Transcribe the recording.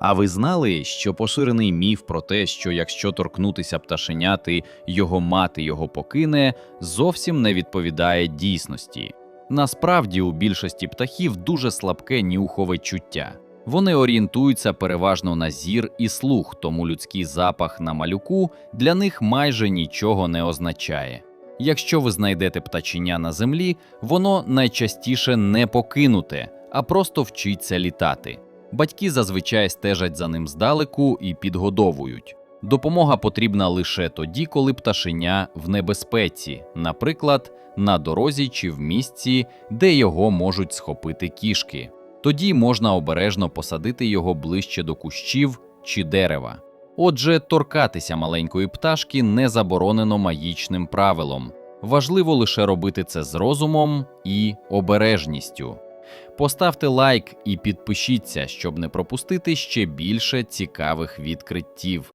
А ви знали, що поширений міф про те, що якщо торкнутися пташеняти, його мати його покине, зовсім не відповідає дійсності. Насправді, у більшості птахів дуже слабке нюхове чуття. Вони орієнтуються переважно на зір і слух, тому людський запах на малюку для них майже нічого не означає. Якщо ви знайдете птаченя на землі, воно найчастіше не покинуте, а просто вчиться літати. Батьки зазвичай стежать за ним здалеку і підгодовують. Допомога потрібна лише тоді, коли пташеня в небезпеці, наприклад, на дорозі чи в місці, де його можуть схопити кішки. Тоді можна обережно посадити його ближче до кущів чи дерева. Отже, торкатися маленької пташки не заборонено магічним правилом. Важливо лише робити це з розумом і обережністю. Поставте лайк і підпишіться, щоб не пропустити ще більше цікавих відкриттів.